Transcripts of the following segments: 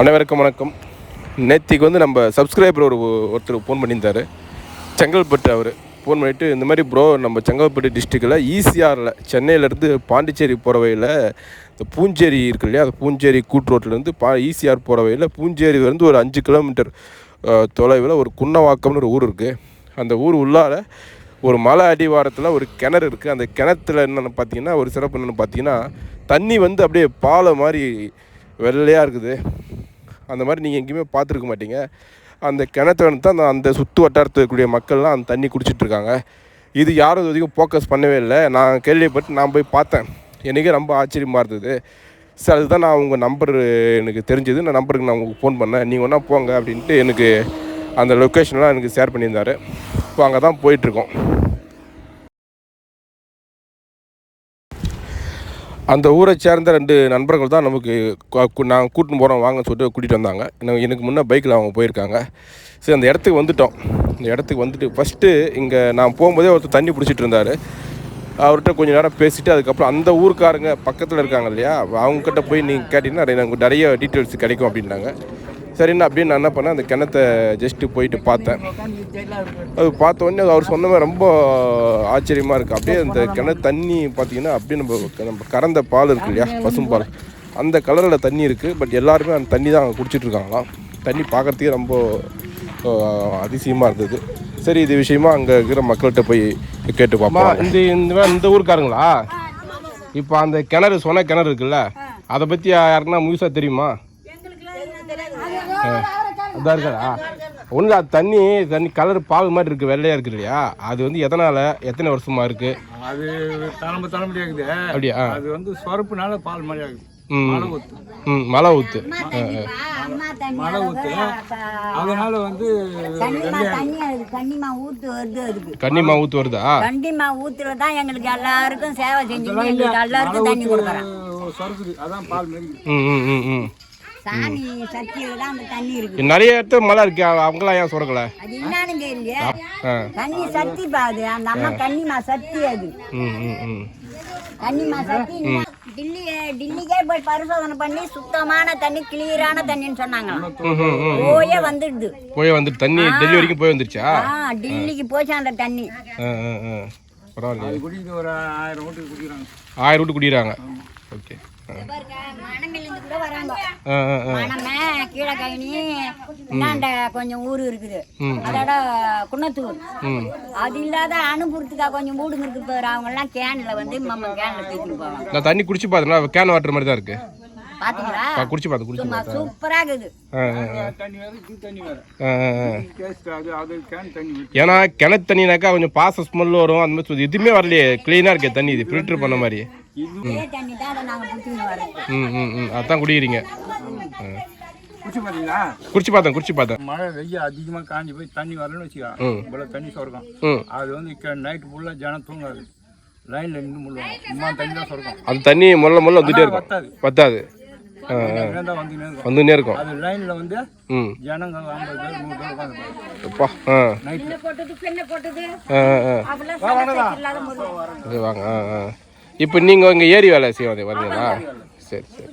அனைவருக்கும் வணக்கம். நேத்திக்கு வந்து நம்ம சப்ஸ்கிரைபர் ஒரு ஒருத்தர் ஃபோன் பண்ணியிருந்தார். செங்கல்பட்டு அவர். ஃபோன் பண்ணிவிட்டு இந்த மாதிரி ப்ரோ நம்ம செங்கல்பட்டு டிஸ்ட்ரிக்டில் ஈசிஆரில் சென்னையிலேருந்து பாண்டிச்சேரி போகிற வழியில் இந்த பூஞ்சேரி இருக்கு இல்லையா அந்த பூஞ்சேரி கூட்டு ரோட்லேருந்து பா ஈசிஆர் போகிற வழியில் பூஞ்சேரியிலேருந்து ஒரு அஞ்சு கிலோமீட்டர் தொலைவில் ஒரு குன்னவாக்கம்னு ஒரு ஊர் இருக்குது அந்த ஊர் உள்ளால் ஒரு மலை அடிவாரத்தில் ஒரு கிணறு இருக்குது அந்த கிணத்துல என்னென்னு பார்த்தீங்கன்னா ஒரு சிறப்பு என்னென்னு பார்த்தீங்கன்னா தண்ணி வந்து அப்படியே பாலை மாதிரி வெள்ளையாக இருக்குது. அந்த மாதிரி நீங்கள் எங்கேயுமே பார்த்துருக்க மாட்டீங்க. அந்த கிணத்துல வந்து தான் அந்த அந்த சுற்று வட்டாரத்தில் இருக்கக்கூடிய மக்கள்லாம் அந்த தண்ணி குடிச்சிட்டு இருக்காங்க. இது யாரும் இது வரைக்கும் ஃபோக்கஸ் பண்ணவே இல்லை. நான் கேள்விப்பட்டு நான் போய் பார்த்தேன். எனக்கே ரொம்ப ஆச்சரியமாக இருந்தது. சார் அதுதான் நான் உங்கள் நம்பர் எனக்கு தெரிஞ்சது. நான் நம்பருக்கு நான் உங்களுக்கு ஃபோன் பண்ணேன். நீங்கள் ஒன்றா போங்க அப்படின்ட்டு எனக்கு அந்த லொக்கேஷன்லாம் எனக்கு ஷேர் பண்ணியிருந்தாரு. இப்போ அங்கே தான் போயிட்டுருக்கோம் அந்த ஊரை சேர்ந்த ரெண்டு நண்பர்கள் தான் நமக்கு நாங்கள் கூட்டின்னு போகிறோம் வாங்கன்னு சொல்லிட்டு கூட்டிகிட்டு வந்தாங்க. எனக்கு எனக்கு முன்னே பைக்கில் அவங்க போயிருக்காங்க. சரி அந்த இடத்துக்கு வந்துட்டோம். இந்த இடத்துக்கு வந்துட்டு ஃபஸ்ட்டு இங்கே நான் போகும்போதே ஒருத்தர் தண்ணி பிடிச்சிட்டு இருந்தார். அவர்கிட்ட கொஞ்ச நேரம் பேசிட்டு அதுக்கப்புறம் அந்த ஊருக்காரங்க பக்கத்தில் இருக்காங்க இல்லையா அவங்கக்கிட்ட போய் நீங்கள் கேட்டிங்கன்னா நிறைய- எனக்கு நிறைய டீட்டெயில்ஸ் கிடைக்கும் அப்படின்னாங்க. சரின்னு அப்படியே நான் என்ன பண்ணேன் அந்த கிணத்தை ஜஸ்ட்டு போயிட்டு பார்த்தேன். அது பார்த்த உடனே அவர் சொன்ன மாதிரி ரொம்ப ஆச்சரியமாக இருக்குது அப்படியே அந்த கிணறு தண்ணி பார்த்தீங்கன்னா அப்படியே நம்ம நம்ம கறந்த பால் இருக்கு இல்லையா பசும்பால் அந்த கலரில் தண்ணி இருக்குது பட் எல்லாருமே அந்த தண்ணி தான் குடிச்சிட்டு இருக்காங்களாம் தண்ணி பார்க்குறதுக்கே ரொம்ப அதிசயமாக இருந்தது. சரி இது விஷயமா அங்கே இருக்கிற மக்கள்கிட்ட போய் கேட்டு பார்ப்போம். இந்த இந்த இந்த ஊருக்காரங்களா? இப்போ அந்த கிணறு சொன்ன கிணறு இருக்குல்ல அதை பற்றி யாருன்னா முழுசாக தெரியுமா? அதான் இருக்காதா ஒன்று அது தண்ணி தண்ணி கலர் பால் மாதிரி இருக்குது வெள்ளையாக இருக்குது இல்லையா? அது வந்து எதனால் எத்தனை வருஷமா இருக்குது அது தலைமை தலைமுறை ஆகுது. அப்படியா? அது வந்து சொரப்புனால பால் மாதிரி ஆகுது. ம். மழை ஊத்து. ம் மழை ஊற்று மழை ஊத்து. அதனால வந்து கன்னிமா கன்னிமா ஊத்து வருது கன்னிமா ஊற்று வருதா? கண்டிமா ஊத்துல தான் எங்களுக்கு எல்லாருக்கும் சேவை செஞ்சுட்டு எங்களுக்கு எல்லாருக்கும் தண்ணி கொடுக்குறோம். அதான் பால் ம் ம் ம். சாமி சக்தியில தான் அந்த தண்ணி இருக்கு நிறைய இடத்துல மழை இருக்கு. அவ- அவங்களாம் ஏன் சுரக்கலை? அது என்னன்னு ஆ. தண்ணி சக்தி பாது அந்த அம்மா கன்னிமா சக்தி அது. ம் ம் ம். கன்னிமா சக்தி டில்லி டில்லிக்கே போய் பரிசோதனை பண்ணி சுத்தமான தண்ணி கிளியரான தண்ணின்னு ம் போயே வந்துடுது. போய் வந்துட்டு தண்ணி டெல்லி வரைக்கும் போய் வந்துருச்சா? ஆ டில்லிக்கு போச்சு அந்த தண்ணி. ஒரு ஆயிரம் வீட்டுக்கு குடிக்கிறாங்க. ஆயிரம் விட்டு குடிக்கிறாங்க. ஓகே. மணமே கீழக்கழனி இன்னாண்ட கொஞ்சம் ஊர் இருக்குது. அதோட குன்னத்தூர். அது இல்லாத அனுப்புறதுக்கா கொஞ்சம் வீடுங்க இருக்கு அவங்க எல்லாம் கேன்ல வந்து கேன்ல தூக்கிட்டு போவாங்க. தண்ணி குடிச்சு பார்த்தேன் கேன் வாட்டர் மாதிரி தான் இருக்கு. பாத்தீங்களா? குடிச்சு பார்த்தேன் குடிச்சு சும்மா சூப்பரா இருக்குது ஏன்னா கிணத்து தண்ணினாக்கா கொஞ்சம் பாச ஸ்மெல் வரும் அந்த மாதிரி எதுவுமே வரலையே க்ளீனாக இருக்கே தண்ணி இது ஃபில்டர் பண்ண மாதிரி இதே தண்ணி தான் அதை நாங்க குடிச்சுன்னு வரோம். ம் ம் ம். அதான் குடிக்கிறீங்க. குடிச்சு பார்த்தேன் குடிச்சு பார்த்தேன். மழை வெய்ய அதிகமாக காஞ்சி போய் தண்ணி வரலன்னு வச்சுக்கா ம். இவ்வளோ தண்ணி சொரக்கும். அது வந்து நைட்டு ஃபுல்லாக ஜனம் தூங்காது. லைனில் நின்று முள்ளுவாங்க இம்மா தண்ணி தான் சொரக்கும். அந்த தண்ணி முள்ள முள்ள வந்துட்டே இருக்கும். பத்தாது வந்துனே இருக்கும். அது லைனில் வந்து ம். ஜனங்க ஐம்பது பேர் நூறு பேர் உட்காந்து அப்பா ஆ. நைட்டில் போட்டது பெண்ணை போட்டது. வாங்க ஆ ஆ. இப்போ நீங்கள் இங்கே ஏரி வேலை செய்ய வந்து வந்தீங்களா சரி சரி.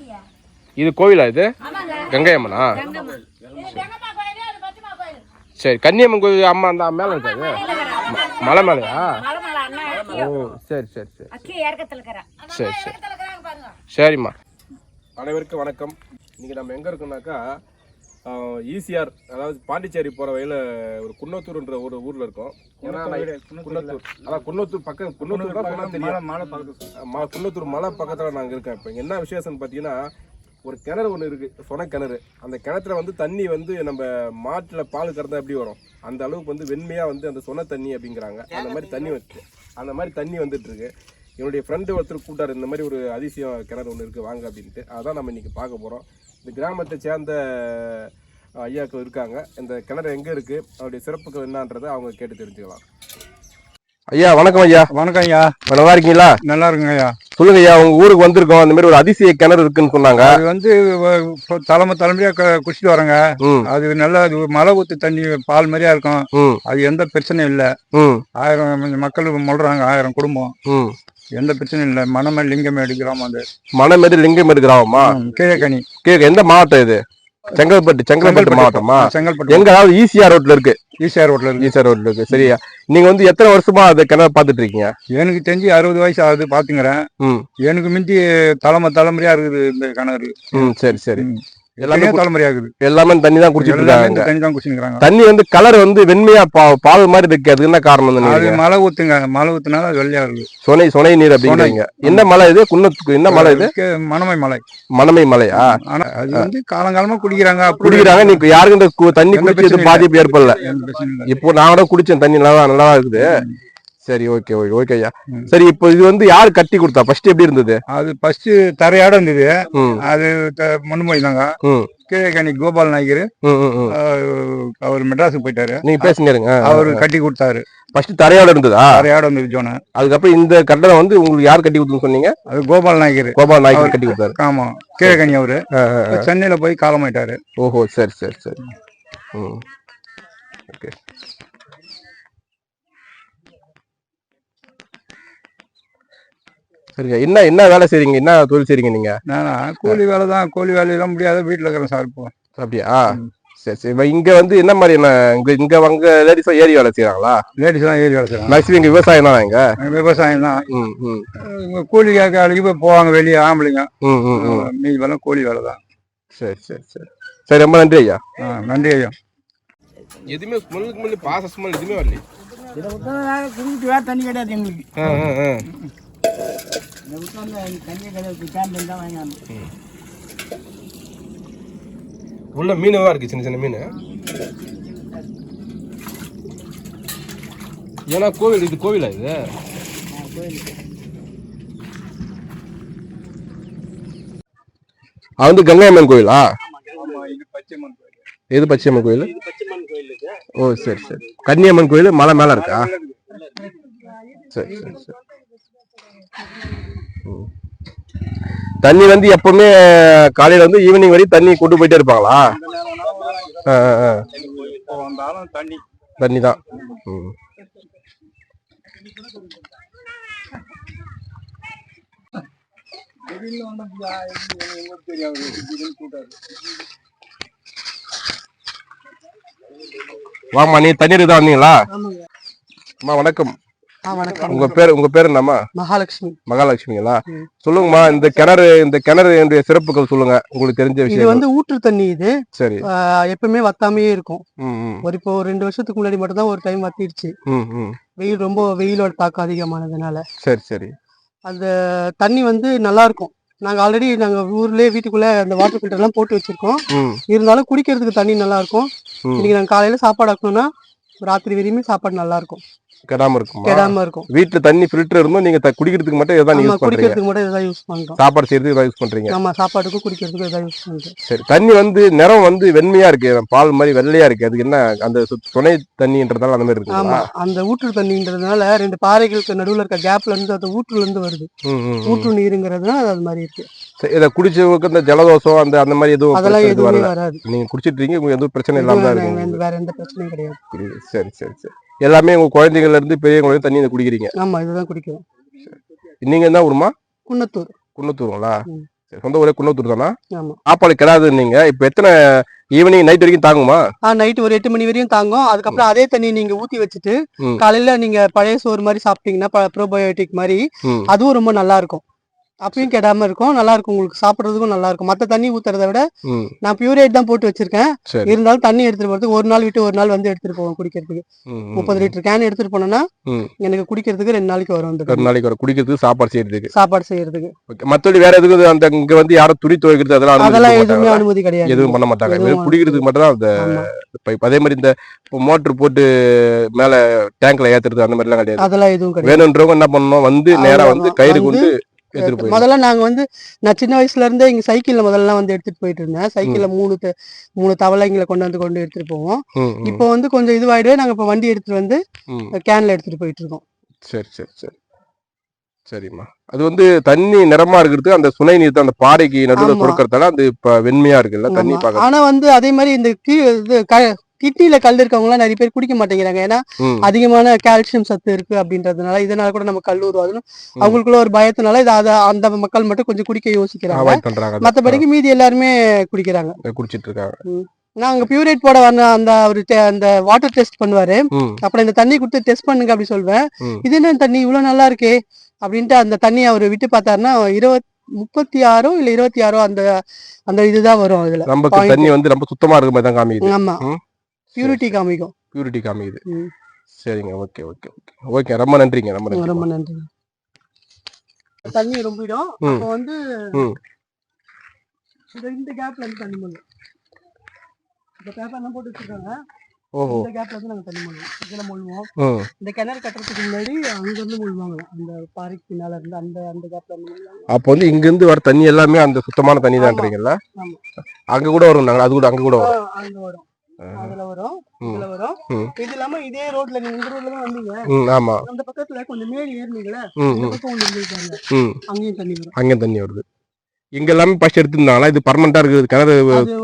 இது கோவிலா இது? கங்கை அம்மனா சரி கன்னியம்மன் கோவில் அம்மா அந்த மேலே இருக்காது? மலை மேலையா? ஓ சரி சரி சரி. சரி சரி. சரிம்மா. அனைவருக்கும் வணக்கம். இன்னைக்கு நம்ம எங்கே இருக்கோம்னாக்கா ஈசிஆர் அதாவது பாண்டிச்சேரி போகிற வழியில் ஒரு குன்னத்தூர்ன்ற ஒரு ஊரில் இருக்கோம். ஏன்னா குன்னத்தூர் அதான் குன்னத்தூர் பக்கம் குன்னத்தூர் தெரியும் குன்னத்தூர் மலை பக்கத்தில் நாங்கள் இருக்கேன். இப்போ என்ன விசேஷம்னு பார்த்தீங்கன்னா ஒரு கிணறு ஒன்று இருக்குது சொன கிணறு. அந்த கிணத்துல வந்து தண்ணி வந்து நம்ம மாட்டில் பால் கறந்தா எப்படி வரும்? அந்த அளவுக்கு வந்து வெண்மையாக வந்து அந்த சொன தண்ணி அப்படிங்கிறாங்க. அந்த மாதிரி தண்ணி வந்து அந்த மாதிரி தண்ணி வந்துட்டு இருக்கு. என்னுடைய ஃப்ரெண்டு ஒருத்தர் கூட்டார் இந்த மாதிரி ஒரு அதிசயம் கிணறு ஒன்று இருக்குது வாங்க அப்படின்ட்டு. அதான் நம்ம இன்னைக்கு பார்க்க போகிறோம் இந்த கிராமத்தை சேர்ந்த ஐயாக்கள் இருக்காங்க. இந்த கிணறு எங்கே இருக்குது அவருடைய சிறப்புகள் என்னன்றதை அவங்க கேட்டு தெரிஞ்சுக்கலாம். ஐயா வணக்கம் ஐயா. வணக்கம் ஐயா. நல்லா இருக்கீங்களா? நல்லா இருக்குங்க ஐயா. சொல்லுங்க ஐயா உங்க ஊருக்கு வந்திருக்கோம் அந்த மாதிரி ஒரு அதிசய கிணறு இருக்குன்னு சொன்னாங்க. அது வந்து தலைமை தலைமுறையா குடிச்சிட்டு வரேங்க அது நல்லா அது மலை ஊத்து தண்ணி பால் மாதிரியா இருக்கும். அது எந்த பிரச்சனையும் இல்லை. ஆயிரம் மக்கள் முழுறாங்க ஆயிரம் குடும்பம். எந்த பிரச்சனையும் இல்லை. மணமே லிங்கமேடு கிராமம் அது. மணமேடு லிங்கமேடு கிராமமா ம், கீழக்கனி. கீழே எந்த மாவட்டம் இது? செங்கல்பட்டு செங்கல்பட்டு மாவட்டமா? செங்கல்பட்டு. எங்க அதாவது ஈசிஆர் ரோட்ல இருக்கு. ஈசிஆர் ரோட்ல இருக்கு. ஈசிஆர் ரோட்ல இருக்கு. சரியா? நீங்க வந்து எத்தனை வருஷமா அதை கிணறு பாத்துட்டு இருக்கீங்க? எனக்கு தெரிஞ்சு அறுபது வயசு ஆகுது பாத்துங்கிறேன் எனக்கு மிந்தி தலைமை தலைமுறையா இருக்குது இந்த கிணறு. ம் சரி சரி. எல்லாமே தலைமுறையா இருக்குது எல்லாமே தண்ணி தான் குடிச்சிட்டு இருக்காங்க தண்ணி தான் குடிச்சுக்கிறாங்க தண்ணி வந்து கலர் வந்து வெண்மையா பா- பால் மாதிரி இருக்கு. அதுக்கு என்ன காரணம் அது மழை ஊத்துங்க. மழை ஊத்துனால வெள்ளையா இருக்குது சொனை சொனை நீர் அப்படிங்கிறீங்க. என்ன மலை இது? குன்னத்துக்கு என்ன மலை இது? மணமை மலை. மணமை மலையா அது வந்து காலங்காலமா குடிக்கிறாங்க. குடிக்கிறாங்க. நீ யாருக்கும் இந்த தண்ணி குடிச்சு பாதிப்பு ஏற்படல. இப்போ நான் கூட குடிச்சேன். தண்ணி நல்லா நல்லா இருக்குது. சரி ஓகே ஓகே ஓகே ஐயா. சரி இப்போ இது வந்து யார் கட்டி கொடுத்தா? ஃபர்ஸ்ட் எப்படி இருந்தது? அது ஃபர்ஸ்ட் தரையாட இருந்தது. அது மண்மொழி தாங்க. ம். கீழே கோபால் நாயகர். அவர் மெட்ராஸுக்கு போயிட்டாரு. நீங்க பேசுங்க அவரு கட்டி கொடுத்தாரு. ஃபர்ஸ்ட் தரையோட இருந்ததா? தரையாட இருந்தது ஜோனை. அதுக்கப்புறம் இந்த கட்டடம் வந்து உங்களுக்கு யார் கட்டி கொடுத்துன்னு சொன்னீங்க? அது கோபால் நாயகர். கோபால் நாயக்கர் கட்டி கொடுத்தாரு. ஆமா கீழகனி அவரு. சென்னையில போய் காலமாயிட்டாரு. ஓஹோ சரி சரி சரி. ஓகே. சரிங்க. என்ன என்ன வேலை செய்றீங்க? என்ன தொழில் செய்றீங்க நீங்க? நானா கூலி வேலை தான். கூலி வேலையெல்லாம் முடியாத. வீட்டுல இருக்கிறேன் சார் இப்போ. அப்படியா? சரி சரி. இங்க வந்து என்ன மாதிரியான இங்க இங்க அங்க லேடிஸ் ஏரி வேலை செய்யறாங்களா லேடிஸ் தான் ஏறி வேலை செய்றாங்க. மேக்ஸிமம் இங்க விவசாயம் தான் இங்க? விவசாயம் தான். ம் ம். இவங்க கூலி வேலைக்கு போய் போவாங்க. வெளியே ஆம்பளைங்க. ம் ம் ம். மீதி வேலை கூலி வேலை தான். சரி சரி சரி. சரி ரொம்ப நன்றி ஐயா. ஆ, நன்றி ஐயா. எதுவுமே ஸ்மெல்லுக்கு முன்னாடி பாச ஸ்மெல் எதுவுமே வரல தண்ணி கிடையாது எங்களுக்கு. கேம்பில் தான் வாங்கினாங்க உள்ள மீனவா இருக்கு சின்ன சின்ன மீன். ஏன்னா கோவில் இது கோவிலா இது? அது வந்து கங்கை அம்மன் கோயிலா எது பச்சையம்மன் கோயில் ஓ சரி சரி. கன்னியம்மன் கோயில் மலை மேல இருக்கா? சரி சரி சரி. தண்ணி வந்து எப்பவுமே காலையில வந்து ஈவினிங் வரையும் தண்ணி கொண்டு போயிட்டே இருப்பாங்களா? தண்ணி தண்ணி தான் வாமா நீ தண்ணீர் தான் வந்தீங்களா? அம்மா வணக்கம். வணக்கம். உங்க பேர் உங்க பேர் என்னம்மா? மகாலட்சுமி. மகாலட்சுமிங்களா? சொல்லுங்கம்மா இந்த கிணறு இந்த கிணறு என்ற சிறப்புகள் சொல்லுங்க. உங்களுக்கு தெரிஞ்ச இது விஷயம் வந்து ஊற்று தண்ணி இது. சரி. எப்பவுமே வத்தாமையே இருக்கும். ஒரு இப்போ ஒரு ரெண்டு வருஷத்துக்கு முன்னாடி மட்டும் தான் ஒரு டைம் வத்திடுச்சு வெயில் ரொம்ப வெயிலோட தாக்கம் அதிகமானதுனால. சரி சரி. அந்த தண்ணி வந்து நல்லா இருக்கும் நாங்க ஆல்ரெடி நாங்க ஊர்லயே வீட்டுக்குள்ள அந்த வாட்டர் ஃபில்டர் எல்லாம் போட்டு வச்சிருக்கோம். இருந்தாலும் குடிக்கிறதுக்கு தண்ணி நல்லா இருக்கும். இன்னைக்கு நாங்க காலையில சாப்பாடு ஆக்கணும்னா ராத்திரி வரையுமே சாப்பாடு நல்லா இருக்கும் கெடாம இருக்குமா? கெடாம இருக்கும். வீட்டுல தண்ணி ஃபில்டர் இருந்தும் நீங்க குடிக்கிறதுக்கு மட்டும் இதான் நம்ம யூஸ் பண்றீங்க? குடிக்கிறதுக்கு மட்டும் இதான் யூஸ் பண்றோம். சாப்பாடு செய்யறதுக்கு இதான் யூஸ் பண்றீங்க? நம்ம சாப்பாட்டுக்கும் குடிக்கிறதுக்கும் இதான் யூஸ் பண்றோம். சரி தண்ணி வந்து நிறம் வந்து வெண்மையா இருக்கு. பால் மாதிரி வெள்ளையா இருக்கு. அதுக்கு என்ன அந்த துணை தண்ணின்றதால அந்த மாதிரி ஆமா இருக்குங்களா அந்த ஊற்று தண்ணின்றதுனால ரெண்டு பாறைகளுக்கு நடுவுல இருக்க கேப்ல இருந்து அந்த ஊற்றுல இருந்து வருது. ஊற்று நீருங்கிறதுனால அது மாதிரி இருக்கு. சரி, இதை குடிச்சவங்களுக்கு இந்த ஜலதோஷம் அந்த அந்த மாதிரி எதுவும் அதெல்லாம் எதுவுமே வராது? நீங்க குடிச்சிட்டு இருக்கீங்க உங்களுக்கு எதுவும் பிரச்சனை இல்லாம தான் இருக்கு வேற- எந்த பிரச்சனையும் கிடையாது. சரி சரி சரி. எல்லாமே உங்க குழந்தைங்கள்ல இருந்து பெரியவங்க வரையும் தண்ணி இதை குடிக்கிறீங்க. ஆமா இதுதான் குடிக்கிறோம். நீங்க என்ன ஊருமா குன்னத்தூர். குன்னத்தூருங்களா? சொந்த ஊரே குன்னத்தூர் தானா? ஆமா. சாப்பாடு கிடாதுன்னீங்க இப்போ எத்தனை ஈவினிங் நைட் வரைக்கும் தாங்குமா? ஆ நைட் ஒரு எட்டு மணி வரையும் தாங்கும். அதுக்கப்புறம் அதே தண்ணி நீங்க ஊத்தி வச்சுட்டு. காலையில நீங்க பழைய சோறு மாதிரி சாப்பிட்டீங்கன்னா ப்ரோபயோட்டிக் மாதிரி அதுவும் ரொம்ப நல்லா இருக்கும். அப்பயும் கெடாம இருக்கும். நல்லா இருக்கும் உங்களுக்கு சாப்பிடுறதுக்கும் நல்லா இருக்கும் மத்த தண்ணி ஊத்துறதை விட நான் பியூரேட் தான் போட்டு வச்சிருக்கேன். சரி. இருந்தாலும் தண்ணி எடுத்துட்டு போறதுக்கு ஒரு நாள் விட்டு ஒரு நாள் வந்து எடுத்துட்டு போவோம் குடிக்கிறதுக்கு. முப்பது லிட்டர் கேன் எடுத்துட்டு போனோம்னா. எனக்கு குடிக்கிறதுக்கு ரெண்டு நாளைக்கு வரும் தண்ணி. நாளைக்கு வர குடிக்கிறதுக்கு சாப்பாடு செய்யறதுக்கு. சாப்பாடு செய்யறதுக்கு. மத்தபடி வேற எதுவும் அந்த இங்க வந்து யாரும் துணி துவைக்கிறது அதெல்லாம் அதெல்லாம் எதுவுமே? அனுமதி கிடையாது. எதுவும் பண்ண மாட்டாங்க. குடிக்கிறதுக்கு மட்டும் தான் அந்த. பைப் அதே மாதிரி இந்த மோட்டர் போட்டு மேல டேங்க்ல ஏத்துறது அந்த மாதிரிலாம் கிடையாது. அதெல்லாம் எதுவும் கிடையாது. வேணுன்றவங்க என்ன பண்ணணும்? வந்து நேரா வந்து. கயிறு கொண்டு முதல்ல நாங்க வந்து நான் சின்ன வயசுல இருந்தே இங்க சைக்கிள்ல முதல்ல வந்து எடுத்துட்டு போயிட்டு இருந்தேன் சைக்கிள்ல மூணு மூணு தவளைங்களை கொண்டு வந்து கொண்டு எடுத்துட்டு போவோம். இப்போ வந்து கொஞ்சம் இதுவாயிடுவே நாங்க இப்ப வண்டி எடுத்துட்டு வந்து. கேன்ல எடுத்துட்டு போயிட்டு இருக்கோம் சரி சரி சரி. சரிம்மா. அது வந்து தண்ணி நிறமா இருக்கிறது அந்த சுனை நீர் அந்த பாறைக்கு நடுவில். சுரக்கிறதால அது இப்ப வெண்மையா இருக்குல்ல தண்ணி. பார்க்க ஆனா வந்து அதே மாதிரி இந்த கீழே இது க- கிட்னில கல் இருக்கவங்கலாம் நிறைய பேர் குடிக்க மாட்டேங்கிறாங்க. ஏன்னா அதிகமான கால்சியம் சத்து இருக்கு அப்படின்றதுனால இதனால கூட நம்ம கல் உருவாதுன்னு அவங்களுக்குள்ள ஒரு பயத்தினால இதை அதை அந்த மக்கள் மட்டும் கொஞ்சம் குடிக்க யோசிக்கிறாங்க. மத்தபடிக்கு மீதி எல்லாருமே குடிக்கிறாங்க. குடிச்சிட்டு இருக்காங்க. நான் அங்க பியூரேட் போட வந்த அந்த te- அந்த வாட்டர் டெஸ்ட் பண்ணுவாரு. அப்புறம் இந்த தண்ணி கொடுத்து டெஸ்ட் பண்ணுங்க அப்படி சொல்வேன். இது என்ன தண்ணி இவ்வளவு நல்லா இருக்கே? அப்படின்ட்டு அந்த தண்ணி அவர் விட்டு பார்த்தாருன்னா இருபத் முப்பத்தி ஆறோ இல்ல இருபத்தி ஆறோ அந்த அந்த இதுதான் வரும் அதுல. Point. தண்ணி வந்து ரொம்ப சுத்தமா இருக்க மாதிரி தான் காமிக்குது. ஆமா. பியூரிட்டி காமிக்கும். பியூரிட்டி காமிக்குது. சரிங்க ஓகே ஓகே ஓகே. ஓகே ரொம்ப நன்றிங்க ரொம்ப நன்றி ரொம்ப நன்றி தண்ணி ரொம்பிடும். அப்போ வந்து. இந்த கேப்ல இருந்து தண்ணி பண்ணும் இந்த பேப்பர்லாம் போட்டு வச்சிருக்காங்க. இந்த கேப்ல இருந்து நாங்க தண்ணி பண்ணுவோம் இதுல முழுவோம் இந்த கிணறு கட்டுறதுக்கு முன்னாடி அங்க இருந்து முழுவாங்க அந்த பாறைக்கு பின்னால இருந்து அந்த அந்த கேப்ல இருந்து அப்போ வந்து இங்க இருந்து வர தண்ணி எல்லாமே அந்த சுத்தமான தண்ணி தான்றீங்கல்ல. அங்க கூட வரும் நாங்க அது கூட அங்க கூட வரும். அங்க வரும். அதுல வரும். இதுல வரும். இது இல்லாம இதே ரோட்ல நீங்க இந்த ரோட்ல தான் வந்தீங்க. ஆமா. அந்த பக்கத்துல கொஞ்சம் மேடு ஏறினீங்களா அங்கேயும் தண்ணி வரும். அங்கே தண்ணி வருது. இங்க எல்லாமே ஃபர்ஸ்ட் எடுத்துருந்தாங்களா? இது பர்மனண்டா இருக்குது கிணறு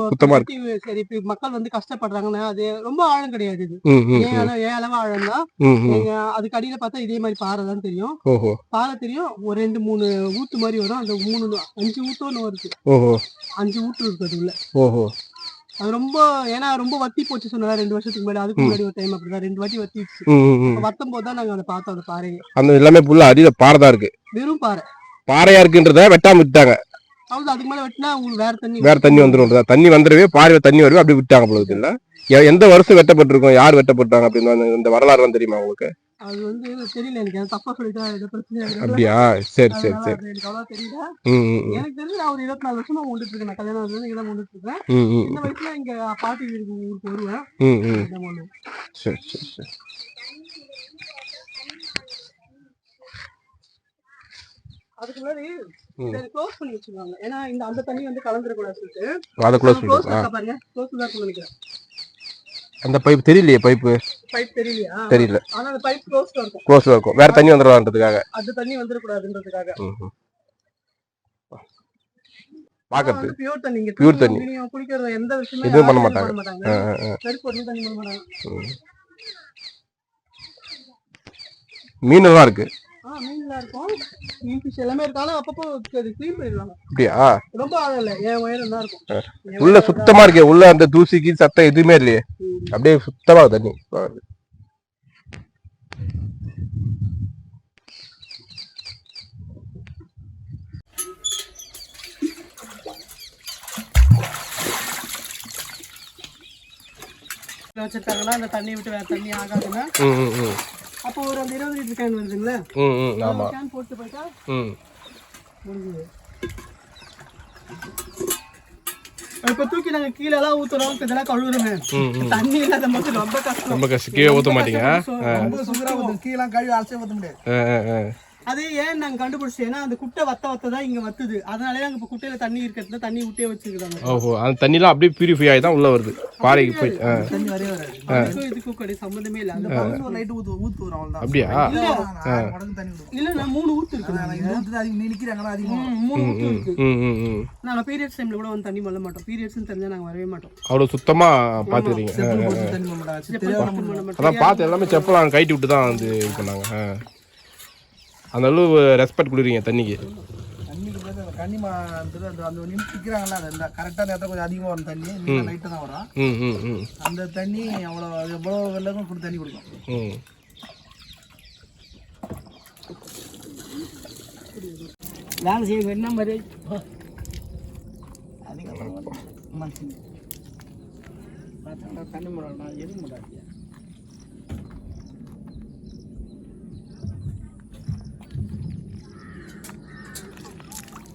சுத்தமா protective- சரி இப்ப மக்கள் வந்து கஷ்டப்படுறாங்கன்னா அது ரொம்ப ஆழம் கிடையாது இது. ஏன் அளவு ஆழம் தான் அதுக்கு அடியில பார்த்தா இதே மாதிரி பாறை தான் தெரியும். பாறை தெரியும் ஒரு ரெண்டு மூணு ஊத்து மாதிரி வரும். அந்த மூணு அஞ்சு ஊத்தோன்னு வருது. ஓஹோ. அஞ்சு ஊத்து இருக்கு அது உள்ள ஓஹோ. அது ரொம்ப ஏன்னா ரொம்ப வத்தி போச்சு சொன்னா ரெண்டு வருஷத்துக்கு முன்னாடி. அதுக்கு முன்னாடி ஒரு டைம் அப்படிதான் ரெண்டு வாட்டி ம் வத்தும் போது தான் நாங்க அதை பார்த்தோம் அந்த பாறையை. அந்த எல்லாமே ஃபுல்லா அடியில பாறை தான் இருக்கு. வெறும் பாறை. பாறையா இருக்குன்றத வெட்டாம விட்டாங்க அவ்வளவு அதுக்கு மேல வெட்டினா உங்களுக்கு வேற தண்ணி வேற தண்ணி வந்துடும் தண்ணி வந்துடவே பாறை தண்ணி வருவே அப்படி விட்டாங்க போல எந்த வருஷம் வெட்டப்பட்டிருக்கும் யார் வெட்டப்பட்டாங்க அப்படின்னு இந்த வரலாறு தெரியுமா உங்களுக்கு? அது வந்து தெரியல. எனக்கு தப்பா சொல்லிட்டா இது பிரச்சனை. அப்படியா? சரி சரி சரி. எனக்கு அவ்வளவா தெரியல. எனக்கு தெரிஞ்சு நான் ஒரு இருபத்தி நாலு வருஷமா வந்துட்டு இருக்கேன். நான் கல்யாணம் இங்க தான் வந்துட்டு இருக்கேன். இந்த வயசுல இங்க பாட்டி வீட்டுக்கு ஊருக்கு வருவேன். சரி சரி சரி. அதுக்கு முன்னாடி. க்ளோஸ் பண்ணி வச்சிருவாங்க ஏன்னா இந்த அந்த தண்ணி வந்து கலந்துடக்கூடாது சொல்லிட்டு. க்ளோஸ் பாருங்க. க்ளோஸ் தான் நினைக்கிறேன். அந்த பைப் தெரியலையே பைப்பு? பைப் தெரியலையா? தெரியல. ஆனா அந்த பைப் க்ளோஸ்ல இருக்கும். க்ளோஸ்ல இருக்கும். வேற தண்ணி வந்துடுவான்றதுக்காக அது தண்ணி வந்துடக்கூடாதுன்றதுக்காக ம் ம். பாக்குறது பியூர் தண்ணி Pure தண்ணி. தண்ணி. குடிக்கிறது எந்த விஷயமே எதுவும் பண்ண மாட்டாங்க. சரி போட்டு தண்ணி பண்ண மாட்டாங்க. மீன் எல்லாம் இருக்கு. ஆ மீன்லாம் இருக்கும். மீன் ஃபிஷ் எல்லாமே இருக்கும் ஆனா அப்பப்போ அது க்ளீன் பண்ணிடுவாங்க. அப்படியா? ரொம்ப ஆழம் இல்லை என் உயரம் தான் இருக்கும். உள்ள சுத்தமா இருக்கே. உள்ள அந்த தூசிக்கு சத்தம் எதுவுமே இல்லையே. அப்படியே சுத்தமா தண்ணி. வச்சிருக்காங்கன்னா அந்த தண்ணி விட்டு வேற தண்ணி ஆகாதுன்னா அப்போ ஒரு அந்த இருபது லிட்டர் கேன் வருதுங்களா? ம் ம் ஆமா. கேன் போட்டு போயிட்டா ம். முடிஞ்சுது இப்ப தூக்கி நாங்க கீழே எல்லாம் ஊத்துறோம் இப்ப இதெல்லாம் கழுவுறோமே தண்ணி இல்லாத போது ரொம்ப கஷ்டம். ரொம்ப கஷ்டம். கீழே ஊத்த மாட்டீங்க ரொம்ப சுகரா வந்து கீழே கழுவி அலசி ஊத்த முடியாது. அது ஏன் நாங்க கண்டுபிடிச்சோம் ஏன்னா அந்த குட்டை வத்த வத்த தான் இங்க வத்துது. அதனாலே நாங்க இப்ப குட்டையில தண்ணி இருக்கிறது தண்ணி விட்டே வச்சிருக்காங்க ஓஹோ அந்த தண்ணிலாம் அப்படியே பியூரிஃபை ஆகி தான் உள்ள வருது. பாறைக்கு போய். தண்ணி வரவே வராது. இதுக்கும் கிடையாது சம்மந்தமே இல்ல. அந்த பவுன் ஒரு லைட் ஊத்து ஊத்து வரும் அவ்வளவுதான். அப்படியா? இல்ல இல்ல நான் மூணு ஊத்து இருக்கு ம், மூணு ஊத்து இருக்கு. ம் ம் ம். நாங்க பீரியட்ஸ் டைம்ல கூட வந்து தண்ணி மல்ல மாட்டோம். பீரியட்ஸ் தெரிஞ்சா நாங்க வரவே மாட்டோம். அவ்வளோ சுத்தமா பார்த்துக்கிறீங்க அதான் பார்த்து எல்லாமே செப்பலாம் கைட்டி விட்டு தான் வந்து இது பண்ணாங்க. அந்த அளவு ரெஸ்பெக்ட் கொடுக்குறீங்க தண்ணிக்கு. தண்ணிக்கு போய் அந்த கன்னிமான்றது அந்த கரெக்டாக நேரத்தில் கொஞ்சம் அதிகமாக வரும் தண்ணி. லைட்டாக தான் வரும். ம் ம் ம். அந்த தண்ணி அவ்வளோ எவ்வளோ வெள்ளக்கும் கொடுத்து தண்ணி கொடுக்கும். ம். வேலை செய்ய என்ன மாதிரி? தண்ணி முறை எது முடியாது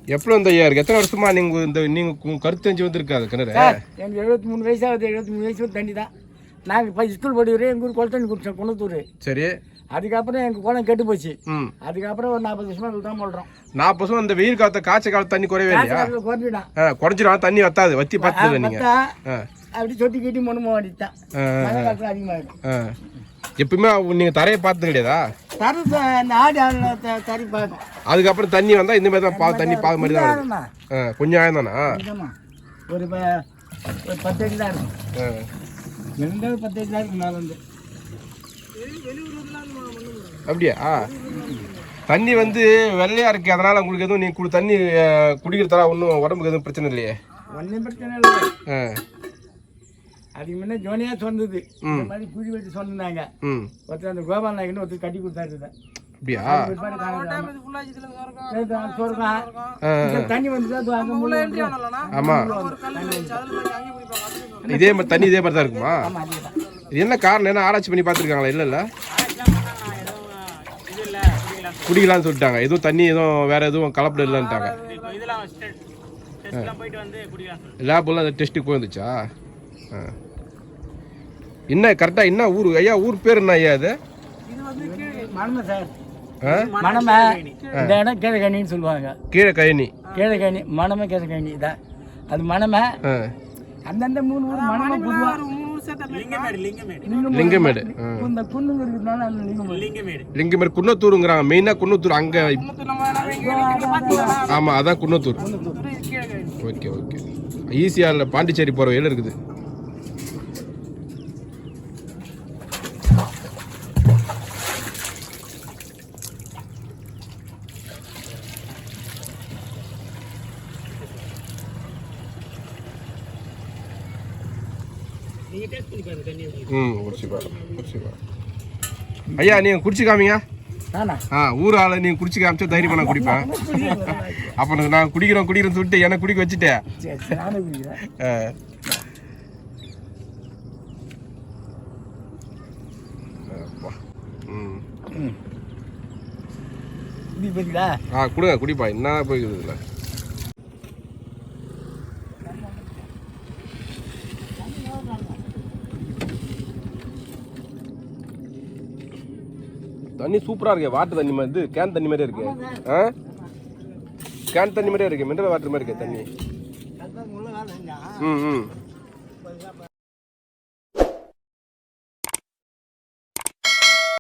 எப்போ இந்த ஐயா இருக்கு எத்தனை வருஷமா நீங்க இந்த நீங்க கருத்து தெரிஞ்சு வந்திருக்காது கிணறு? எனக்கு எழுபத்தி மூணு வயசு ஆகுது. எழுபத்தி மூணு வயசு தண்ணி தான் நாங்கள் இப்போ ஸ்கூல் படிக்கிறோம். எங்கள் ஊர் குளத்தண்ணி குடிச்சோம் குணத்தூர் சரி. அதுக்கப்புறம் எங்கள் குளம் கெட்டு போச்சு. அதுக்கப்புறம் ஒரு நாற்பது வருஷமா தான் போடுறோம் நாற்பது வருஷம் இந்த வெயில் காலத்து காய்ச்சல் காலத்து தண்ணி குறையவே இல்லையா? குறைஞ்சிடான் ஆ குறைஞ்சிடும் தண்ணி வத்தாது. வத்தி நீங்க. பார்த்தா ஆ. அப்படி சொட்டி கட்டி மழை காலத்தில் அதிகமாகிடும் ஆ எப்பவுமே நீங்க தரையை பார்த்தது கிடையாதா? தர இந்த ஆடி ஆளுந தறி பார்க்கும் அதுக்கப்புறம் தண்ணி வந்தா இந்த மாதிரி தான் பா தண்ணி பாத மாதிரி தான். ஆ, கொஞ்சம் ஆயம் தானா. ஒரு பத்து அடி தான் இருக்கும். அப்படியா? தண்ணி வந்து வெள்ளையா இருக்கு. அதனால உங்களுக்கு எதுவும் நீ குடி தண்ணி குடிக்கிறதால ஒன்றும் உடம்புக்கு எதுவும் பிரச்சனை இல்லையே? ஒன்றும் பிரச்சனை இல்லை. அதுக்கு முன்னே ஜோனியா சொன்னது. இந்த மாதிரி குழி வெட்டி சொன்னாங்க. ம். ஒருத்தர் அந்த கோபால் நாயக்கன்னு ஒருத்தர் கட்டி கொடுத்தாரு இதை. அப்படியா தண்ணி வந்து அது அங்க முள்ள வந்து- ஆமா. இதே மாதிரி தண்ணி இதே மாதிரி தான் இருக்குமா? இது என்ன காரணம்? என்ன ஆராய்ச்சி பண்ணி பார்த்துருக்காங்களா? இல்லை இல்லை. குடிக்கலாம்னு சொல்லிட்டாங்க. எதுவும் தண்ணி எதுவும் வேற எதுவும் கலப்படம் இல்லைன்ட்டாங்க. லேபெல்லாம் டெஸ்ட்டுக்கு போயிருந்துச்சா. என்ன கரெக்டாக என்ன ஊர்? ஐயா ஊர் பேர் என்ன ஐயா இது? மணமை சார். ஆ? மணமை இந்த இடம் கீழக்கணின்னு சொல்லுவாங்க. கீழே கயனி கீழக்கணி மணமை கீழக்கணி தான் அது மணமை. அந்தந்த மூணு ஊர் மணமை பொதுவா. லிங்கமேடு லிங்கமேடு. லிங்கமேடு. குன்னத்தூருங்கிறாங்க. மெயினாக குன்னத்தூர். அங்கே ஆமாம் அதான் குன்னத்தூர். Okay okay. ஈஸியாக பாண்டிச்சேரி போகிற வழியில் இருக்குது. ம் குடிச்சு பாரு குடிச்சு பாரு. ஐயா நீங்கள் குடிச்சு காமிங்க. ஆ ஊர் ஆளை நீங்க குடிச்சு காமிச்சா தைரியமா நான் குடிப்பேன். அப்போ நான் குடிக்கிறோம் குடிக்கிறேன்னு சொல்லிட்டு எனக்கு குடிக்க வச்சுட்டேன். ஆ. கொடுங்க குடிப்பா. என்ன போய்க்குது இதில்? தண்ணி சூப்பராக இருக்கு. வாட்டர் தண்ணி மாதிரி இது கேன் தண்ணி மாதிரியே இருக்கு. ஆ? கேன் தண்ணி மாதிரியே இருக்கு. மினரல் வாட்டர் மாதிரி இருக்கு தண்ணி. ம் ம்.